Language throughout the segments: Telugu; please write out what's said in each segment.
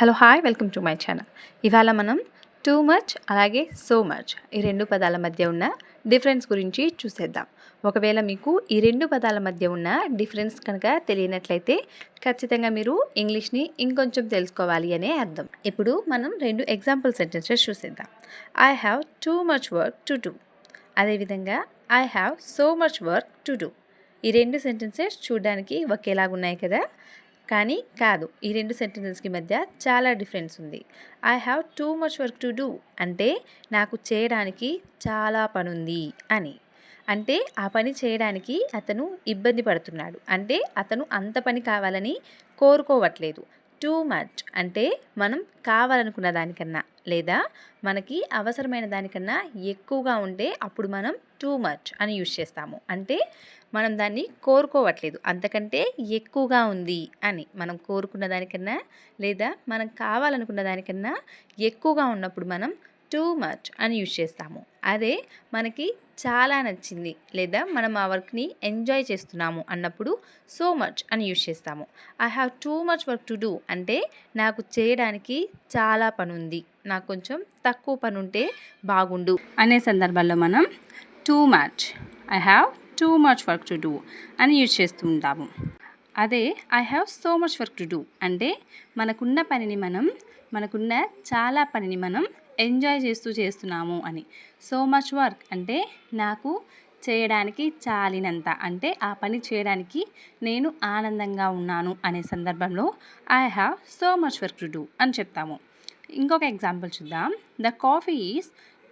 Hello hi welcome to my channel. ఇవాళ మనం టూ మచ్ అలాగే సో మచ్ ఈ రెండు పదాల మధ్య ఉన్న డిఫరెన్స్ గురించి చూసేద్దాం. ఒకవేళ మీకు ఈ రెండు పదాల మధ్య ఉన్న డిఫరెన్స్ కనుక తెలియనట్లయితే ఖచ్చితంగా మీరు ఇంగ్లీష్ని ఇంకొంచెం తెలుసుకోవాలి అనే అర్థం. ఇప్పుడు మనం రెండు ఎగ్జాంపుల్ సెంటెన్సెస్ చూసేద్దాం. I have too much work to do అదేవిధంగా I have so much work to do ఈ రెండు సెంటెన్సెస్ చూడడానికి ఒకేలాగా ఉన్నాయి కదా? కానీ కాదు ఈ రెండు సెంటెన్సెస్కి మధ్య చాలా డిఫరెన్స్ ఉంది. I have too much work to do అంటే నాకు చేయడానికి చాలా పని ఉంది అని. అంటే ఆ పని చేయడానికి అతను ఇబ్బంది పడుతున్నాడు. అంటే అతను అంత పని కావాలని కోరుకోవట్లేదు. టూ మచ్ అంటే మనం కావాలనుకున్న దానికన్నా లేదా మనకి అవసరమైన దానికన్నా ఎక్కువగా ఉంటే అప్పుడు మనం టూ మచ్ అని యూజ్ చేస్తాము. అంటే మనం దాన్ని కోరుకోవట్లేదు. అంతకంటే ఎక్కువగా ఉంది అని మనం కోరుకున్న దానికన్నా లేదా మనం కావాలనుకున్న దానికన్నా ఎక్కువగా ఉన్నప్పుడు మనం టూ మచ్ అని యూజ్ చేస్తాము. అదే మనకి చాలా నచ్చింది లేదా మనం ఆ వర్క్ని ఎంజాయ్ చేస్తున్నాము అన్నప్పుడు సో మచ్ అని యూజ్ చేస్తాము. I have too much work to do అంటే నాకు చేయడానికి చాలా పని ఉంది నాకు కొంచెం తక్కువ పని ఉంటే బాగుండు. అనే సందర్భాల్లో మనం too much I have too much work to do అని యూజ్ చేస్తూ ఉంటాము అదే I have so much work to do అంటే మనకున్న పనిని మనం మనకున్న చాలా పనిని మనం ఎంజాయ్ చేస్తూ చేస్తున్నాము అని. So much work. అంటే నాకు చేయడానికి చాలినంత. అంటే ఆ పని చేయడానికి నేను ఆనందంగా ఉన్నాను అనే సందర్భంలో I have so much work to do అని చెప్తాము. ఇంకొక ఎగ్జాంపుల్ చూద్దాం. The coffee is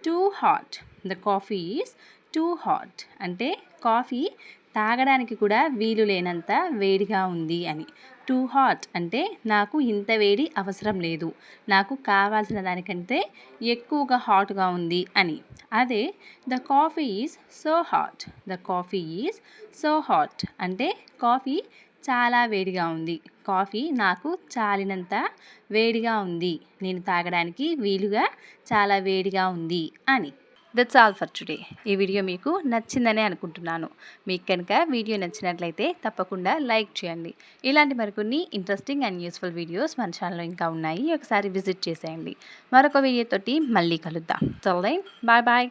too hot the coffee is too hot అంటే కాఫీ తాగడానికి కూడా వీలు లేనంత వేడిగా ఉంది అని. టూ హాట్ అంటే నాకు ఇంత వేడి అవసరం లేదు. నాకు కావాల్సిన దానికంటే ఎక్కువగా హాట్గా ఉంది అని. అదే the coffee is so hot. The coffee is so hot అంటే కాఫీ చాలా వేడిగా ఉంది. కాఫీ నాకు చాలినంత వేడిగా ఉంది. నేను తాగడానికి వీలుగా చాలా వేడిగా ఉంది అని. దట్స్ ఆల్ ఫర్ టుడే ఈ వీడియో మీకు నచ్చిందనే అనుకుంటున్నాను. మీకు కనుక వీడియో నచ్చినట్లయితే తప్పకుండా లైక్ చేయండి. ఇలాంటి మరికొన్ని ఇంట్రెస్టింగ్ అండ్ యూస్ఫుల్ వీడియోస్ మన ఛానల్లో ఇంకా ఉన్నాయి. ఒకసారి విజిట్ చేసేయండి. మరొక వీడియోతోటి మళ్ళీ కలుద్దాం. చల్దైన్ బాయ్ బాయ్